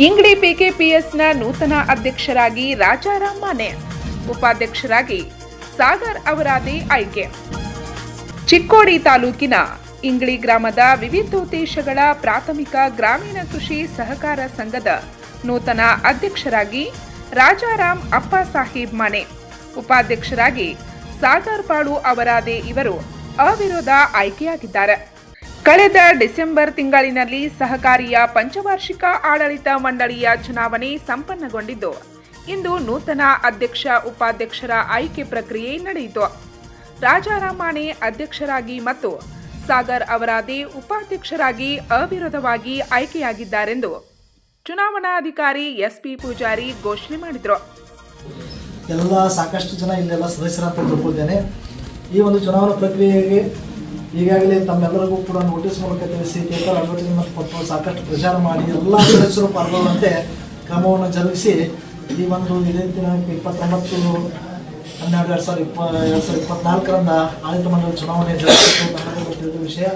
ಇಂಗ್ಡಿ ಪಿಕೆಪಿಎಸ್ನ ನೂತನ ಅಧ್ಯಕ್ಷರಾಗಿ ರಾಜಾರಾಮ್ ಮಾನೆ, ಉಪಾಧ್ಯಕ್ಷರಾಗಿ ಸಾಗರ್ ಅವರಾದಿ ಆಯ್ಕೆ ಚಿಕ್ಕೋಡಿ ತಾಲೂಕಿನ ಇಂಗ್ಳಿ ಗ್ರಾಮದ ವಿವಿಧೋದ್ದೇಶಗಳ ಪ್ರಾಥಮಿಕ ಗ್ರಾಮೀಣ ಕೃಷಿ ಸಹಕಾರ ಸಂಘದ ನೂತನ ಅಧ್ಯಕ್ಷರಾಗಿ ರಾಜಾರಾಮ್ ಅಪ್ಪ ಸಾಹೇಬ್ ಮಾನೆ, ಉಪಾಧ್ಯಕ್ಷರಾಗಿ ಸಾಗರ್ ಪಾಳು ಅವರಾದೆ ಇವರು ಅವಿರೋಧ ಆಯ್ಕೆಯಾಗಿದ್ದಾರೆ. ಕಳೆದ ಡಿಸೆಂಬರ್ ತಿಂಗಳಿನಲ್ಲಿ ಸಹಕಾರಿಯ ಪಂಚವಾರ್ಷಿಕ ಆಡಳಿತ ಮಂಡಳಿಯ ಚುನಾವಣೆ ಸಂಪನ್ನಗೊಂಡಿದ್ದು, ಇಂದು ನೂತನ ಅಧ್ಯಕ್ಷ ಉಪಾಧ್ಯಕ್ಷರ ಆಯ್ಕೆ ಪ್ರಕ್ರಿಯೆ ನಡೆಯಿತು. ರಾಜಾರಾಮಾಣೆ ಅಧ್ಯಕ್ಷರಾಗಿ ಮತ್ತು ಸಾಗರ್ ಅವರಾದೆ ಉಪಾಧ್ಯಕ್ಷರಾಗಿ ಅವಿರೋಧವಾಗಿ ಆಯ್ಕೆಯಾಗಿದ್ದಾರೆಂದು ಚುನಾವಣಾಧಿಕಾರಿ ಎಸ್ಪಿ ಪೂಜಾರಿ ಘೋಷಣೆ ಮಾಡಿದರು. ಎಲ್ಲ ಸಾಕಷ್ಟು ಜನ ಇಲ್ಲೆಲ್ಲ ತಿಳ್ಕೊಳ್ತೇನೆ ಈ ಒಂದು ಚುನಾವಣಾ ಪ್ರಕ್ರಿಯೆಗೆ ಈಗಾಗಲೇ ತಮ್ಮೆಲ್ಲರಿಗೂ ಕೂಡ ನೋಟಿಸ್ ಮೂಲಕ ತಿಳಿಸಿ ಪೇಪರ್ ಅಡ್ವರ್ಟೈಸ್ಮೆಂಟ್ ಕೊಟ್ಟು ಸಾಕಷ್ಟು ಪ್ರಚಾರ ಮಾಡಿ ಎಲ್ಲ ಸದಸ್ಯರು ಪಾಲ್ಗೊಳ್ಳುವಂತೆ ಕ್ರಮವನ್ನು ಜರುಗಿಸಿ ಈ ಒಂದು ಇದೇ ದಿನಾಂಕ ಇಪ್ಪತ್ತೊಂಬತ್ತು, ಹನ್ನೆರಡು ಎರಡು ಸಾವಿರದ ಇಪ್ಪ ಎರಡು ಸಾವಿರದ ಇಪ್ಪತ್ನಾಲ್ಕರಿಂದ ಆಡಳಿತ ಮಂಡಳಿ ಚುನಾವಣೆ ಜರುಗಿಸಿತು ನಮಗೆ ವಿಷಯ.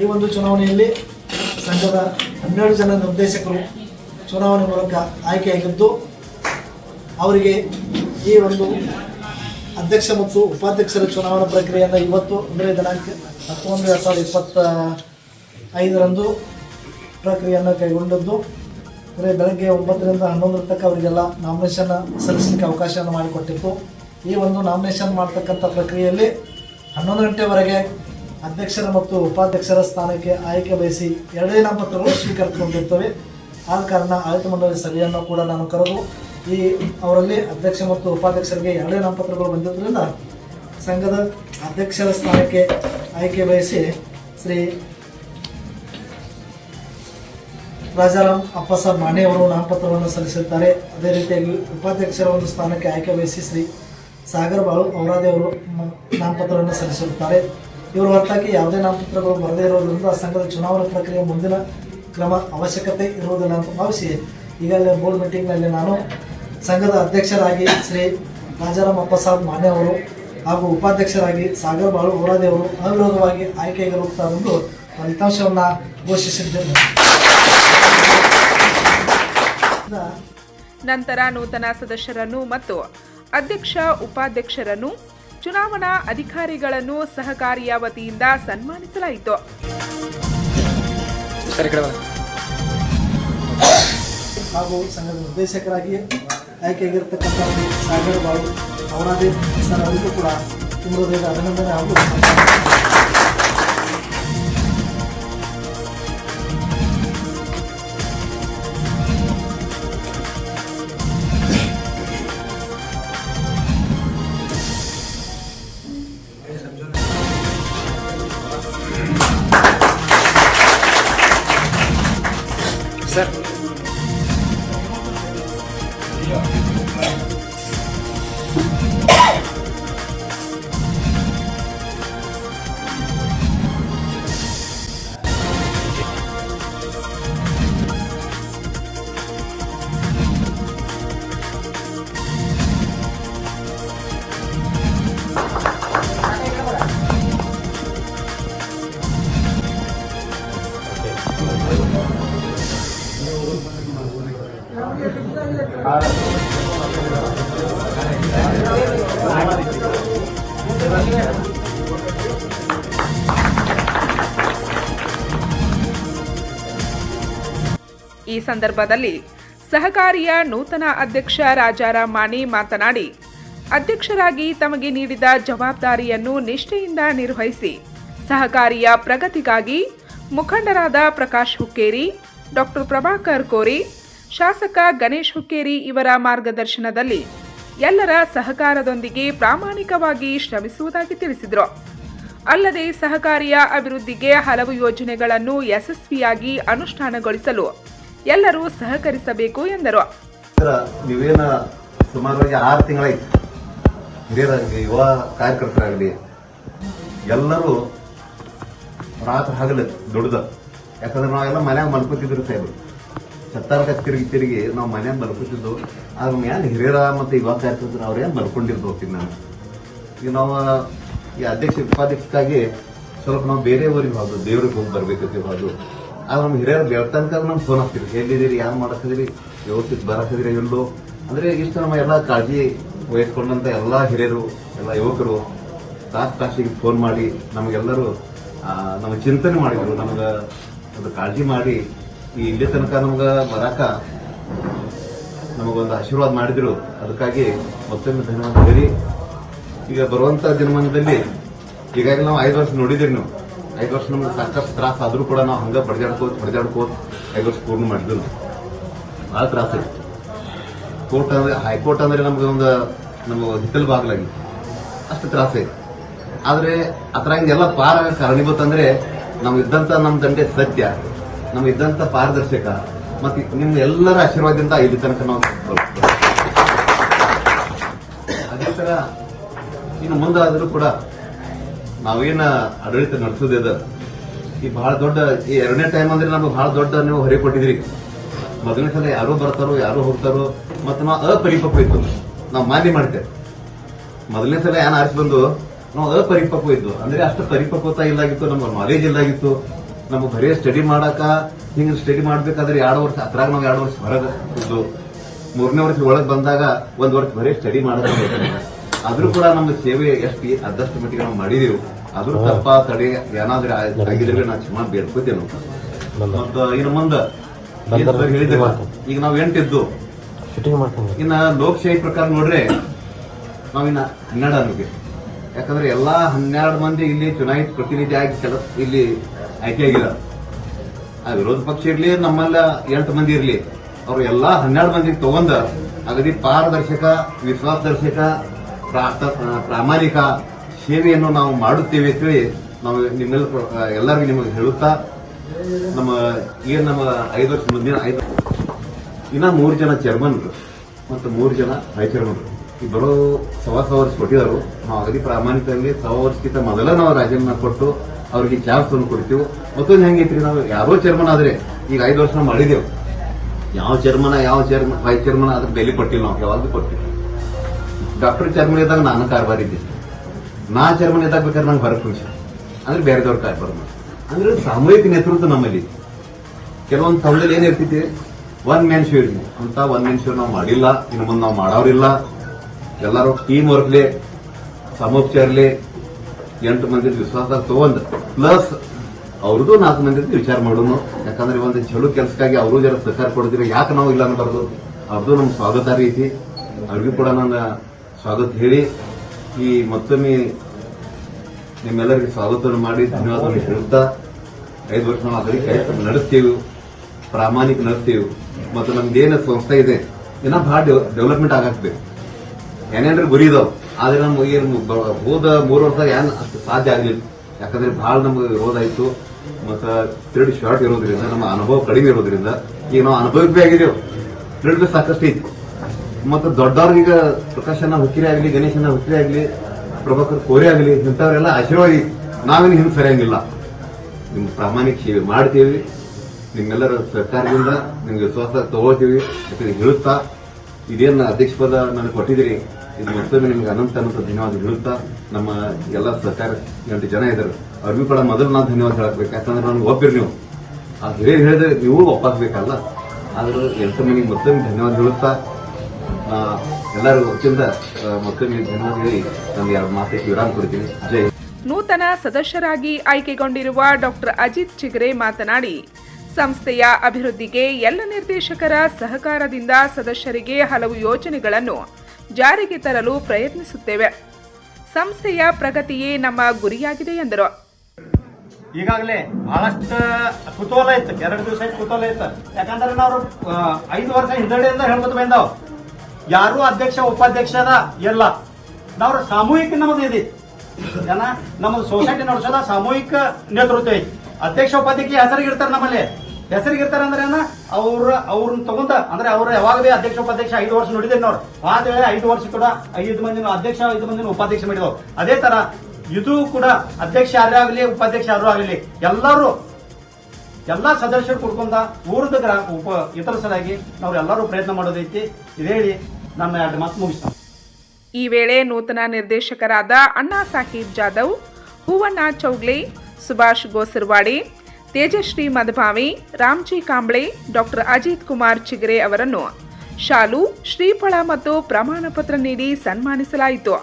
ಈ ಒಂದು ಚುನಾವಣೆಯಲ್ಲಿ ಸಂಘದ ಹನ್ನೆರಡು ಜನ ನಿರ್ದೇಶಕರು ಚುನಾವಣೆ ಮೂಲಕ ಆಯ್ಕೆಯಾಗಿದ್ದು, ಅವರಿಗೆ ಈ ಒಂದು ಅಧ್ಯಕ್ಷ ಮತ್ತು ಉಪಾಧ್ಯಕ್ಷರ ಚುನಾವಣಾ ಪ್ರಕ್ರಿಯೆಯನ್ನು ಇವತ್ತು ಅಂದರೆ ದಿನಾಂಕ ಹತ್ತೊಂದು ಎರಡು ಸಾವಿರದ ಇಪ್ಪತ್ತ ಐದರಂದು ಪ್ರಕ್ರಿಯೆಯನ್ನು ಕೈಗೊಂಡದ್ದು. ಅಂದರೆ ಬೆಳಗ್ಗೆ ಒಂಬತ್ತರಿಂದ ಹನ್ನೊಂದರ ತನಕ ಅವರಿಗೆಲ್ಲ ನಾಮಿನೇಷನ್ ಸಲ್ಲಿಸಲಿಕ್ಕೆ ಅವಕಾಶವನ್ನು ಮಾಡಿಕೊಟ್ಟಿತ್ತು. ಈ ಒಂದು ನಾಮಿನೇಷನ್ ಮಾಡ್ತಕ್ಕಂಥ ಪ್ರಕ್ರಿಯೆಯಲ್ಲಿ ಹನ್ನೊಂದು ಗಂಟೆವರೆಗೆ ಅಧ್ಯಕ್ಷರ ಮತ್ತು ಉಪಾಧ್ಯಕ್ಷರ ಸ್ಥಾನಕ್ಕೆ ಆಯ್ಕೆ ಬಯಸಿ ಎರಡೇ ನಾಮಪತ್ರಗಳು ಸ್ವೀಕರಿಸಿಕೊಂಡಿರ್ತವೆ. ಆದ ಕಾರಣ ಆಡಳಿತ ಮಂಡಳಿ ಸಭೆಯನ್ನು ಕೂಡ ನಾನು ಕರೆದು ಈ ಅವರಲ್ಲಿ ಅಧ್ಯಕ್ಷ ಮತ್ತು ಉಪಾಧ್ಯಕ್ಷರಿಗೆ ಎರಡೇ ನಾಮಪತ್ರಗಳು ಬಂದಿದ್ದರಿಂದ ಸಂಘದ ಅಧ್ಯಕ್ಷರ ಸ್ಥಾನಕ್ಕೆ ಆಯ್ಕೆ ಬಯಸಿ ಶ್ರೀ ರಾಜಾರಾಮ್ ಅಪ್ಪಸಾಬ್ ಮಾಣೆ ಅವರು ನಾಮಪತ್ರವನ್ನು ಸಲ್ಲಿಸುತ್ತಾರೆ ಅದೇ ರೀತಿಯಾಗಿ ಉಪಾಧ್ಯಕ್ಷರ ಒಂದು ಸ್ಥಾನಕ್ಕೆ ಆಯ್ಕೆ ಬಯಸಿ ಶ್ರೀ ಸಾಗರ್ ಬಾಳು ಔರಾದೆ ಅವರು ನಾಮಪತ್ರವನ್ನು ಸಲ್ಲಿಸಿರುತ್ತಾರೆ. ಇವರು ಹೊರತಾಗಿ ಯಾವುದೇ ನಾಮಪತ್ರಗಳು ಬರದೇ ಇರುವುದರಿಂದ ಸಂಘದ ಚುನಾವಣಾ ಪ್ರಕ್ರಿಯೆ ಮುಂದಿನ ಕ್ರಮ ಅವಶ್ಯಕತೆ ಇರುವುದಿಲ್ಲ ಅಂತ ಭಾವಿಸಿ ಈಗಾಗಲೇ ಬೋರ್ಡ್ ಮೀಟಿಂಗ್ನಲ್ಲಿ ನಾನು ಸಂಘದ ಅಧ್ಯಕ್ಷರಾಗಿ ಶ್ರೀ ರಾಜಾರಾಮ್ ಅಪ್ಪಸಾಬ್ ಮಾನ್ಯ ಅವರು ಹಾಗೂ ಉಪಾಧ್ಯಕ್ಷರಾಗಿ ಸಾಗರ್ ಬಾಳು ಓರಾದೇವರು ಅವಿರೋಧವಾಗಿ ಆಯ್ಕೆಗೆ ಹೋಗ್ತಾರೆ ಎಂದು ಫಲಿತಾಂಶವನ್ನು ಘೋಷಿಸಿದ್ದೇನೆ ನಂತರ ನೂತನ ಸದಸ್ಯರನ್ನು ಮತ್ತು ಅಧ್ಯಕ್ಷ ಉಪಾಧ್ಯಕ್ಷರನ್ನು ಚುನಾವಣಾ ಅಧಿಕಾರಿಗಳನ್ನು ಸಹಕಾರಿಯ ವತಿಯಿಂದ ಸನ್ಮಾನಿಸಲಾಯಿತು. ಹಾಗೂ ಸಂಘದ ನಿರ್ದೇಶಕರಾಗಿ ಆಯ್ಕೆಯಾಗಿರ್ತಕ್ಕಂಥ ಸಾಗರ್ ಬಾಬು ಅವರಾದೇ ಸರ್ ಅವರಿಗೂ ಕೂಡ ತುಂಬ ಅಭಿನಂದನೆ ಹಾಗೂ ಈ ಸಂದರ್ಭದಲ್ಲಿ ಸಹಕಾರಿಯ ನೂತನ ಅಧ್ಯಕ್ಷ ರಾಜಾರಾಮ್ ಮಾಣಿ ಮಾತನಾಡಿ, ಅಧ್ಯಕ್ಷರಾಗಿ ತಮಗೆ ನೀಡಿದ ಜವಾಬ್ದಾರಿಯನ್ನು ನಿಷ್ಠೆಯಿಂದ ನಿರ್ವಹಿಸಿ, ಸಹಕಾರಿಯ ಪ್ರಗತಿಗಾಗಿ ಮುಖಂಡರಾದ ಪ್ರಕಾಶ್ ಹುಕ್ಕೇರಿ, ಡಾಕ್ಟರ್ ಪ್ರಭಾಕರ್ ಕೋರಿ ಶಾಸಕ ಗಣೇಶ್ ಹುಕ್ಕೇರಿ ಇವರ ಮಾರ್ಗದರ್ಶನದಲ್ಲಿ ಎಲ್ಲರ ಸಹಕಾರದೊಂದಿಗೆ ಪ್ರಾಮಾಣಿಕವಾಗಿ ಶ್ರಮಿಸುವುದಾಗಿ ತಿಳಿಸಿದರು. ಅಲ್ಲದೆ ಸಹಕಾರಿಯ ಅಭಿವೃದ್ಧಿಗೆ ಹಲವು ಯೋಜನೆಗಳನ್ನು ಯಶಸ್ವಿಯಾಗಿ ಅನುಷ್ಠಾನಗೊಳಿಸಲು ಎಲ್ಲರೂ ಸಹಕರಿಸಬೇಕು ಎಂದರು. ಯುವ ಕಾರ್ಯಕರ್ತರಾಗಲಿ, ಎಲ್ಲರೂ ರಾತ್ರಿ ಹಗಲು ಯಾಕಂದ್ರೆ ನಾವೆಲ್ಲ ಮನ್ಯಾಗ ಮಲ್ಕೋತಿದ್ರು ಸಾಹೇಬ್ರು. ಛತ್ತಾರಕ ತಿರುಗಿ ತಿರುಗಿ ನಾವು ಮನ್ಯಾಗ ಬರ್ಕೊತಿದ್ದು ಅದ್ರ ಮೇಲೆ ಹಿರಿಯರ ಮತ್ತು ಯುವ ಏನು ಅವ್ರೇನು ಹೋಗ್ತೀವಿ ನಾನು ಈಗ ನಾವು, ಈ ಅಧ್ಯಕ್ಷ ಉಪಾಧ್ಯಕ್ಷಕ್ಕಾಗಿ ಸ್ವಲ್ಪ ನಾವು ಬೇರೆ ಊರಿಗೆ ಹೋಗೋದು ದೇವ್ರಿಗೆ ಹೋಗಿ ಬರ್ಬೇಕೈತಿ ಹೋದು ಆದ್ರೆ ನಮ್ಮ ಹಿರಿಯರು ಬೆಳ್ತನಕ ನಮ್ಗೆ ಫೋನ್ ಹಾಕ್ತಿದ್ರು. ಎಲ್ಲಿದ್ದೀರಿ, ಯಾರು ಮಾಡಕ್ಕಿದಿರಿ ಯೋಚಿತ್ ಬರಕ್ಕಿದಿರಿ ಎಲ್ಲೋ. ಅಂದರೆ ಇಷ್ಟು ನಮ್ಮ ಎಲ್ಲ ಕಾಳಜಿ ವಹಿಸ್ಕೊಂಡಂಥ ಎಲ್ಲ ಹಿರಿಯರು, ಎಲ್ಲ ಯುವಕರು ತಾಸು ತಾಸಿಗೆ ಫೋನ್ ಮಾಡಿ ನಮಗೆಲ್ಲರೂ ನಮ್ಮ ಚಿಂತನೆ ಮಾಡಿದರು. ನಮ್ಗೆ ಅದು ಕಾಳಜಿ ಮಾಡಿ ಈ ಇಲ್ಲಿ ತನಕ ನಮ್ಗೆ ಬರಾಕ ನಮಗೊಂದು ಆಶೀರ್ವಾದ ಮಾಡಿದ್ರು. ಅದಕ್ಕಾಗಿ ಮತ್ತೊಮ್ಮೆ ಧನ್ಯವಾದ ಹೇಳಿ. ಈಗ ಬರುವಂತ ದಿನಮಾನದಲ್ಲಿ ಈಗಾಗಲೇ ನಾವು ಐದು ವರ್ಷ ನೋಡಿದಿರಿ ನೀವು. ಐದು ವರ್ಷ ನಮ್ಗೆ ಸಾಕಷ್ಟು ತ್ರಾಸ ಆದರೂ ಕೂಡ ನಾವು ಹಂಗೆ ಬಡ್ದಾಡ್ಕೋತ ಬಡ್ದಾಡ್ಕೋತ ಐದು ವರ್ಷ ಪೂರ್ಣ ಮಾಡಿದ್ರು ಭಾಳ ತ್ರಾಸ ಐತಿ ಕೋರ್ಟ್ ಅಂದ್ರೆ, ಹೈಕೋರ್ಟ್ ಅಂದರೆ ನಮ್ಗೆ ಒಂದು ನಮ್ಮ ಹಿತ್ತಲು ಬಾಗಿಲಾಗಿ ಅಷ್ಟು ತ್ರಾಸ ಐತಿ ಆದ್ರೆ ಎಲ್ಲ ಪಾರ ಕಾರಣೀಭೂತ ಅಂದರೆ ನಾವು ಇದ್ದಂತ ನಮ್ಮ ದಂಡೆ ಸತ್ಯ. ನಮ್ ಇದ್ದಂತ ಪಾರದರ್ಶಕ ಮತ್ತೆ ನಿಮ್ಮ ಎಲ್ಲರ ಆಶೀರ್ವಾದದಿಂದ ಇಲ್ಲಿ ತನಕ ನಾವು. ಅದೇ ತರ ಇನ್ನು ಮುಂದಾದರೂ ಕೂಡ ನಾವೇನ ಆಡಳಿತ ನಡೆಸೋದಿದ ಈ ಬಹಳ ದೊಡ್ಡ ಈ ಎರಡನೇ ಟೈಮ್ ಅಂದ್ರೆ ನಮ್ಗೆ ಬಹಳ ದೊಡ್ಡ ನೀವು ಹೊರೆ ಕೊಟ್ಟಿದ್ರಿ ಮೊದಲನೇ ಸಲ ಯಾರು ಬರ್ತಾರೋ, ಯಾರು ಹೋಗ್ತಾರೋ, ಮತ್ತೆ ನಾವು ಅಪರಿಪಕ್ವ ಇತ್ತು ನಾವು ಮಾನ್ಯ ಮಾಡ್ತೇವೆ. ಮೊದಲನೇ ಸಲ ಏನ್ ಆರಿಸಿ ಬಂದು, ನಾವು ಅಪರಿಪಕ್ವ ಇದ್ದು. ಅಂದ್ರೆ ಅಷ್ಟು ಪರಿಪಕ್ವತ ಇಲ್ಲಾಗಿತ್ತು, ನಮ್ಗೆ ನಾಲೆಜ್ ಇಲ್ಲಾಗಿತ್ತು. ನಮ್ಗೆ ಬರೀ ಸ್ಟಡಿ ಮಾಡಾಕ ಹಿಂಗ ಸ್ಟಡಿ ಮಾಡ್ಬೇಕಾದ್ರೆ ಎರಡು ವರ್ಷ ಅದ್ರಾಗ ನಾವು ಎರಡು ವರ್ಷ ಹೊರಗೆ ಇದು ಮೂರನೇ ವರ್ಷ ಒಳಗೆ ಬಂದಾಗ ಒಂದ್ ವರ್ಷ ಬರೀ ಸ್ಟಡಿ ಮಾಡಕ ಆದ್ರೂ ಕೂಡ ನಮ್ಮ ಸೇವೆ ಎಷ್ಟು ಆದಷ್ಟು ಮಟ್ಟಿಗೆ ನಾವು ಮಾಡಿದೀವಿ. ಆದ್ರೂ ತಪ್ಪ ತಡೆ ಏನಾದ್ರೆ ಆಗಿದ್ರೆ ನಾ ಕ್ಷಮಾ ಬೇಡ್ಕೋತೇನೆ ಮತ್ತ ಇನ್ನು ಮುಂದ ಈಗ ನಾವ್ ಎಂಟಿದ್ದು. ಇನ್ನ ಲೋಕಶಾಹಿ ಪ್ರಕಾರ ನೋಡ್ರೆ ನಾವಿನ್ನ ಹನ್ನೆರಡು ಅನ್ಬೇಕು. ಯಾಕಂದ್ರೆ ಎಲ್ಲಾ ಹನ್ನೆರಡು ಮಂದಿ ಇಲ್ಲಿ ಚುನಾಯಿತ ಪ್ರತಿನಿಧಿ ಆಗಿ ಕೆಲಸ ಇಲ್ಲಿ ಆಯ್ಕೆಯಾಗಿದ್ದಾರೆ ಆ ವಿರೋಧ ಪಕ್ಷ ಇರಲಿ, ನಮ್ಮಲ್ಲ ಎಂಟು ಮಂದಿ ಇರಲಿ, ಅವ್ರು ಎಲ್ಲಾ ಹನ್ನೆರಡು ಮಂದಿಗೆ ತಗೊಂಡ ಅಗದಿ ಪಾರದರ್ಶಕ, ವಿಶ್ವಾಸದರ್ಶಕ ಪ್ರಾಮಾಣಿಕ ಸೇವೆಯನ್ನು ನಾವು ಮಾಡುತ್ತೇವೆ ಅಂತೇಳಿ ನಾವು ನಿಮ್ಮೆಲ್ಲ ಎಲ್ಲರಿಗೂ ನಿಮಗೆ ಹೇಳುತ್ತಾ, ನಮ್ಮ ಏನ್ ನಮ್ಮ ಐದು ವರ್ಷ ಮುಂದಿನ ಐದು ಇನ್ನ ಮೂರು ಜನ ಚೇರ್ಮನ್ರು ಮತ್ತು ಮೂರು ಜನ ವೈಸ್ ಚೇರ್ಮನ್ರು ಈ ಬರೋ ಸವಾ ಸವ ವರ್ಷ ಕೊಟ್ಟಿದ್ದಾರೆ ನಾವು ಅಗದಿ ಪ್ರಾಮಾಣಿಕವಾಗಿ ಸವಾ ವರ್ಷಕ್ಕಿಂತ ಮೊದಲ ನಾವು ರಾಜೀನಾಮೆ ಕೊಟ್ಟು ಅವ್ರಿಗೆ ಚಾನ್ಸ್ ತಂದು ಕೊಡ್ತೀವಿ? ಮತ್ತೊಂದು ಹೆಂಗೈತ್ರಿ ನಾವು? ಯಾರೋ ಚೇರ್ಮನ್ ಆದ್ರೆ ಈಗ ಐದು ವರ್ಷ ನಾವು ಮಾಡಿದೆವು ಯಾವ ಚೇರ್ಮನ್ ಯಾವ ಚೇರ್ಮನ್ ವೈಸ್ ಚೇರ್ಮನ್ ಅದ್ರ ಬೆಲೆ ಕೊಟ್ಟಿಲ್ಲ ನಾವು, ಯಾವಾಗಲೂ ಕೊಟ್ಟಿಲ್ಲ. ಡಾಕ್ಟರ್ ಚೇರ್ಮನ್ ಇದ್ದಾಗ ನಾನು ಕಾರ್ಬಾರ್ ಇದ್ದೆ. ನಾ ಚೇರ್ಮನ್ ಇದ್ದಾಗ ಬೇಕಾದ್ರೆ ನಂಗೆ ಹೊರಗೆ ಖುಷಿ ಅಂದ್ರೆ ಬೇರೆದವ್ರ ಕಾರ್ಬಾರ್ ಅಂದ್ರೆ ಸಾಮೂಹಿಕ ನೇತೃತ್ವ ನಮ್ಮಲ್ಲಿ. ಕೆಲವೊಂದು ತಮಿಳಲ್ಲಿ ಏನು ಇರ್ತೈತಿ ಒನ್ ಮ್ಯಾನ್ ಶೋ ಇರ್ಲಿ ಅಂತ ಒನ್ ಮ್ಯಾನ್ ಶೋ ನಾವು ಮಾಡಿಲ್ಲ. ಇನ್ನು ಮುಂದೆ ನಾವು ಮಾಡೋರಿಲ್ಲ. ಎಲ್ಲರೂ ಟೀಮ್ ವರ್ಕ್ಲಿ ಸಮೋಪಚಾರಲಿ ಎಂಟು ಮಂದಿ ವಿಶ್ವಾಸ ತಗೊಂಡ್ ಪ್ಲಸ್ ಅವ್ರದ್ದು ನಾಲ್ಕು ಮಂದಿ ವಿಚಾರ ಮಾಡೋನು. ಯಾಕಂದ್ರೆ ಒಂದು ಚಲೋ ಕೆಲಸಕ್ಕಾಗಿ ಅವರು ಜರ ಸಹಕಾರ ಕೊಡ್ತೀರಿ ಯಾಕೆ ನಾವು ಇಲ್ಲ ಅನ್ನಬಾರ್ದು? ಅವ್ರದ್ದು ನಮ್ ಸ್ವಾಗತ ರೀತಿ ಅವ್ರಿಗೂ ಕೂಡ ನನ್ನ ಸ್ವಾಗತ ಹೇಳಿ. ಈ ಮತ್ತೊಮ್ಮೆ ನಿಮ್ಮೆಲ್ಲರಿಗೆ ಸ್ವಾಗತವನ್ನು ಮಾಡಿ ಧನ್ಯವಾದವನ್ನು ಹೇಳುತ್ತಾ, ಐದು ವರ್ಷ ನಾವು ಅದಕ್ಕೆ ಕೆಲಸ ನಡೆಸ್ತೀವಿ, ಪ್ರಾಮಾಣಿಕ ನಡೆಸ್ತೀವಿ. ಮತ್ತು ನಮ್ದೇನು ಸಂಸ್ಥೆ ಇದೆ, ಇನ್ನೂ ಭಾಳ ಡೆವಲಪ್ಮೆಂಟ್ ಆಗಬೇಕು ಏನೇನ್ರಿ ಗುರಿ ಇದಾವ. ಆದ್ರೆ ನಮ್ಗೆ ಹೋದ ಮೂರು ವರ್ಷ ಏನ್ ಅಷ್ಟು ಸಾಧ್ಯ ಆಗ್ಲಿಲ್ಲ. ಯಾಕಂದ್ರೆ ಬಹಳ ನಮ್ಗೆ ವಿರೋಧ ಆಯ್ತು. ಮತ್ತ ಶಾರ್ಟ್ ಇರೋದ್ರಿಂದ, ನಮ್ಮ ಅನುಭವ ಕಡಿಮೆ ಇರೋದ್ರಿಂದ ಈಗ ನಾವು ಅನುಭವಕ್ಕೆ ಆಗಿದ್ದೇವೆ ತ್ರೀಡ್ ಸಾಕಷ್ಟು ಐತಿ ಮತ್ತೆ ದೊಡ್ಡವ್ರಿಗೆ ಪ್ರಕಾಶನ ಹುಕ್ಕಿರಿ ಆಗ್ಲಿ, ಗಣೇಶನ ಹುಕ್ಕಿರಿ ಆಗ್ಲಿ, ಪ್ರಭಾಕರ್ ಕೋರಿ ಆಗ್ಲಿ, ಇಂಥವ್ರೆಲ್ಲ ಆಶೀರ್ವಾದಿ. ನಾವೇನು ಹಿಂದೆ ಸರಿಯಂಗಿಲ್ಲ. ನಿಮ್ ಪ್ರಾಮಾಣಿಕ ಸೇವೆ ಮಾಡ್ತೀವಿ. ನಿಮ್ಮೆಲ್ಲರ ಸರ್ಕಾರದಿಂದ ನಿಮ್ಗೆ ವಿಶ್ವಾಸ ಯಾಕಂದ್ರೆ ಹೇಳುತ್ತಾ ಇದೇನ್ ಅಧ್ಯಕ್ಷ ಪದ ನನಗೆ ಕೊಟ್ಟಿದ್ದೀರಿ. ಇದು ಮತ್ತೊಮ್ಮೆ ನಿಮ್ಗೆ ಅನಂತ ಅನಂತ ಧನ್ಯವಾದ ಹೇಳುತ್ತಾ ನಮ್ಮ ಎಲ್ಲ ಸರ್ಕಾರ ಎಂಟು ಜನ ಇದ್ದಾರೆ. ಅವ್ರಿಗೂ ಕೂಡ ಮೊದಲು ನಾನು ಧನ್ಯವಾದ ಹೇಳಬೇಕು ಯಾಕಂದ್ರೆ ನನಗೆ ಒಪ್ಪಿರಿ ನೀವು. ಆ ಹಿರಿಯರು ಹೇಳಿದ್ರೆ ನೀವು ಒಪ್ಪಾಕ್ಬೇಕಲ್ಲ. ಆದರೂ ಎಂಟು ಮನೆಗೆ ಮತ್ತೊಮ್ಮೆ ಧನ್ಯವಾದ ಹೇಳುತ್ತಾ ಎಲ್ಲರಿಗೂ ಎಲ್ಲರೂ ವತಿಯಿಂದ ಮತ್ತೊಮ್ಮೆ ಧನ್ಯವಾದ ಹೇಳಿ ನಾನು ಎರಡು ಮಾತಿಗೆ ವಿರಾಮ ಕೊಡ್ತೀನಿ. ಜೈ ನೂತನ ಸದಸ್ಯರಾಗಿ ಆಯ್ಕೆಗೊಂಡಿರುವ ಡಾಕ್ಟರ್ ಅಜಿತ್ ಚಿಗರೆ ಮಾತನಾಡಿ ಸಂಸ್ಥೆಯ ಅಭಿವೃದ್ಧಿಗೆ ಎಲ್ಲ ನಿರ್ದೇಶಕರ ಸಹಕಾರದಿಂದ ಸದಸ್ಯರಿಗೆ ಹಲವು ಯೋಜನೆಗಳನ್ನು ಜಾರಿಗೆ ತರಲು ಪ್ರಯತ್ನಿಸುತ್ತೇವೆ. ಸಂಸ್ಥೆಯ ಪ್ರಗತಿಯೇ ನಮ್ಮ ಗುರಿಯಾಗಿದೆ ಎಂದರು. ಈಗಾಗಲೇ ಬಹಳಷ್ಟು ಕುತೂಹಲ ಇತ್ತು. ಎರಡು ದಿವಸ ಕುತೂಹಲ ಇತ್ತು. ಯಾಕಂದ್ರೆ ನಾವು ಐದು ವರ್ಷ ಹಿಂದಡೆಯಿಂದ ಹೇಳ್ಕೊತ ಬಂದಾವ್. ಯಾರು ಅಧ್ಯಕ್ಷ, ಉಪಾಧ್ಯಕ್ಷರ ಎಲ್ಲ ನಾವು ಸಾಮೂಹಿಕ ನಮ್ಮದು ಇದೆ. ಏನ ನಮ್ಮದು ಸೊಸೈಟಿ ನಡೆಸೋದ ಸಾಮೂಹಿಕ ನೇತೃತ್ವ ಐತಿ. ಅಧ್ಯಕ್ಷ, ಉಪಾಧ್ಯಕ್ಷ ಹೆಸರಿಗೆ ಇರ್ತಾರೆ ನಮ್ಮಲ್ಲಿ. ಹೆಸರಿಗೆ ಇರ್ತಾರೆ ಅಂದ್ರೆ ಏನ ಅವ್ರ ಅವ್ರನ್ನ ತಗೊಂತ ಅಂದ್ರೆ ಅವ್ರ ಯಾವಾಗ ಅಧ್ಯಕ್ಷ, ಉಪಾಧ್ಯಕ್ಷ ಐದು ವರ್ಷ ನೋಡಿದೆ ನೋಡ್. ಹೇಳಿ ಐದು ವರ್ಷ ಕೂಡ ಐದು ಮಂದಿನ ಅಧ್ಯಕ್ಷ, ಐದು ಮಂದಿನ ಉಪಾಧ್ಯಕ್ಷ ಮಾಡಿದವು. ಅದೇ ತರ ಇದು ಕೂಡ ಅಧ್ಯಕ್ಷ ಯಾರೇ ಆಗಲಿ, ಉಪಾಧ್ಯಕ್ಷ ಯಾರು ಆಗಲಿ, ಎಲ್ಲರೂ, ಎಲ್ಲಾ ಸದಸ್ಯರು ಕುಡ್ಕೊಂಡ ಊರದ ಗ್ರಾಮ ಉಪ ಇತರ ಸಲಾಗಿ ನಾವು ಎಲ್ಲರೂ ಪ್ರಯತ್ನ ಮಾಡೋದೈತಿ. ಇದೇಳಿ ನನ್ನ ಎರಡು ಮಾತು ಮುಗಿಸ್ತಾನೆ. ಈ ವೇಳೆ ನೂತನ ನಿರ್ದೇಶಕರಾದ ಅಣ್ಣಾ ಸಾಹೀಬ್ ಜಾಧವ್, ಹೂವಣ್ಣ ಚೌಗ್ಲೆ, ಸುಭಾಷ್ ಗೋಸರ್ವಾಡಿ ತೇಜಶ್ರೀ ಮದಭಾವಿ ರಾಮ್ಜಿ ಕಾಂಬ್ಳೆ, ಡಾಕ್ಟರ್ ಅಜಿತ್ ಕುಮಾರ್ ಚಿಗರೆ ಅವರನ್ನು ಶಾಲು, ಶ್ರೀಫಳ ಮತ್ತು ಪ್ರಮಾಣ ಪತ್ರ ನೀಡಿ ಸನ್ಮಾನಿಸಲಾಯಿತು.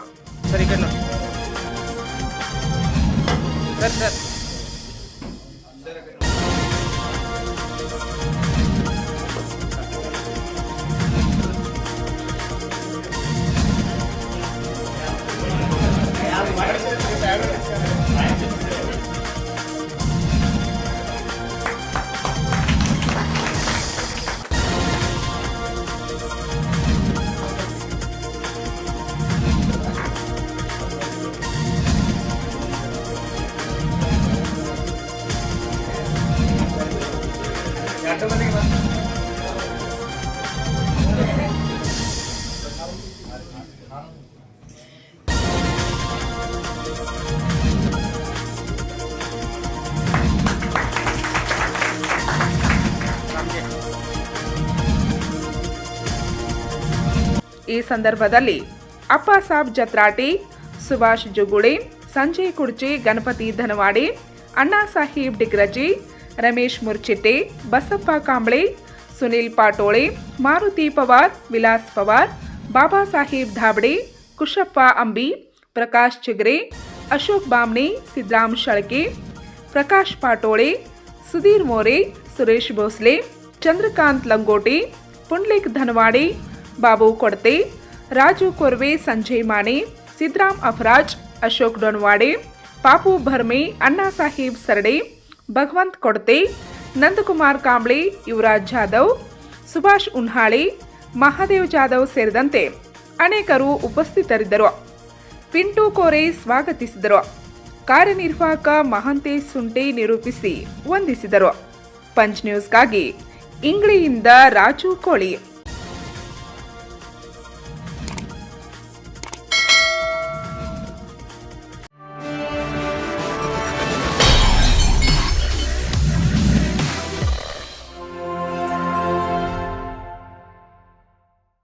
ಈ ಕಡೆ ನೋಡಿ ಸರ್ ಸರ್ ಈ ಸಂದರ್ಭದಲ್ಲಿ ಅಪ್ಪಾಸಾಬ್ ಜತ್ರಾಟಿ, ಸುಭಾಷ್ ಜುಗುಡೆ, ಸಂಜಯ್ ಕುರ್ಚಿ ಗಣಪತಿ ಧನವಾಡೆ, ಅಣ್ಣಾ ಸಾಹೀಬ್ ಡಿಗ್ರಜಿ, ರಮೇಶ್ ಮುರ್ಚಿಟ್ಟೆ, ಬಸಪ್ಪ ಕಾಂಬ್ಳೆ, ಸುನಿಲ್ ಪಾಟೋಳೆ, ಮಾರುತಿ ಪವಾರ್, ವಿಲಾಸ್ ಪವಾರ್, ಬಾಬಾ ಸಾಹೇಬ್ ಧಾಬಡೆ, ಕುಶಪ್ಪ ಅಂಬಿ, ಪ್ರಕಾಶ್ ಚಿಗ್ರೆ, ಅಶೋಕ್ ಬಾಮ್ನೆ, ಸಿದ್ರಾಮ್ ಶಳಕೆ, ಪ್ರಕಾಶ್ ಪಾಟೋಳೆ, ಸುಧೀರ್ ಮೋರೆ, ಸುರೇಶ್ ಭೋಸ್ಲೆ, ಚಂದ್ರಕಾಂತ್ ಲಂಗೋಟಿ, ಪುಂಡ್ಲಿಕ್ ಧನವಾಡೆ ಬಾಬು ಕೊಡ್ತೆ, ರಾಜು ಕೊರ್ವೆ ಸಂಜಯ್ ಮಾಣೆ ಸಿದ್ದರಾಮ್ ಅಫರಾಜ್, ಅಶೋಕ್ ಡೊನ್ವಾಡೆ, ಪಾಪು ಭರ್ಮೆ, ಅಣ್ಣಾ ಸಾಹೇಬ್ ಸರ್ಡೆ, ಭಗವಂತ್ ಕೊಡ್ತೆ, ನಂದಕುಮಾರ್ ಕಾಂಬ್ಳೆ, ಯುವರಾಜ್ ಜಾಧವ್, ಸುಭಾಷ್ ಉನ್ಹಾಳೆ, ಮಹಾದೇವ್ ಜಾಧವ್ ಸೇರಿದಂತೆ ಅನೇಕರು ಉಪಸ್ಥಿತರಿದ್ದರು. ಪಿಂಟು ಕೋರೆ ಸ್ವಾಗತಿಸಿದರು. ಕಾರ್ಯನಿರ್ವಾಹಕ ಮಹಾಂತೇಶ್ ಸುಂಟೆ ನಿರೂಪಿಸಿ ವಂದಿಸಿದರು. ಪಂಚ್ ನ್ಯೂಸ್ಗಾಗಿ ಇಂಗ್ಲಿಯಿಂದ ರಾಜು ಕೋಳಿ.